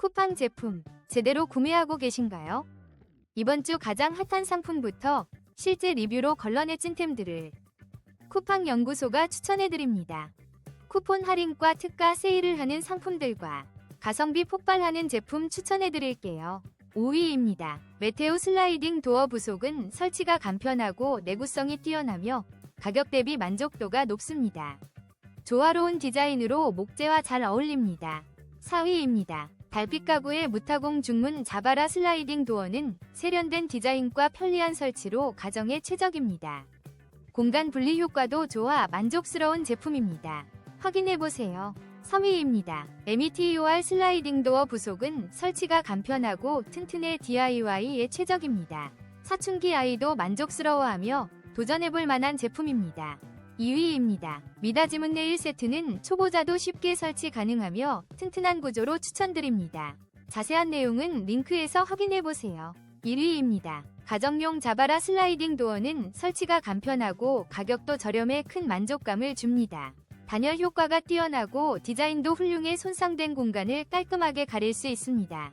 쿠팡 제품 제대로 구매하고 계신가요? 이번 주 가장 핫한 상품부터 실제 리뷰로 걸러내 찐템들을 쿠팡 연구소가 추천해드립니다. 쿠폰 할인과 특가 세일을 하는 상품들과 가성비 폭발하는 제품 추천해드릴게요. 5위입니다. 메테오 슬라이딩 도어 부속은 설치가 간편하고 내구성이 뛰어나며 가격 대비 만족도가 높습니다. 조화로운 디자인으로 목재와 잘 어울립니다. 4위입니다. 달빛 가구의 무타공 중문 자바라 슬라이딩 도어는 세련된 디자인과 편리한 설치로 가정에 최적입니다. 공간 분리 효과도 좋아 만족스러운 제품입니다. 확인해보세요. 3위입니다. METOR 슬라이딩 도어 부속은 설치가 간편하고 튼튼해 DIY에 최적입니다. 사춘기 아이도 만족스러워하며 도전해볼 만한 제품입니다. 2위입니다. 미다지문 네일 세트는 초보자도 쉽게 설치 가능하며 튼튼한 구조로 추천드립니다. 자세한 내용은 링크에서 확인해보세요. 1위입니다. 가정용 자바라 슬라이딩 도어는 설치가 간편하고 가격도 저렴해 큰 만족감을 줍니다. 단열 효과가 뛰어나고 디자인도 훌륭해 손상된 공간을 깔끔하게 가릴 수 있습니다.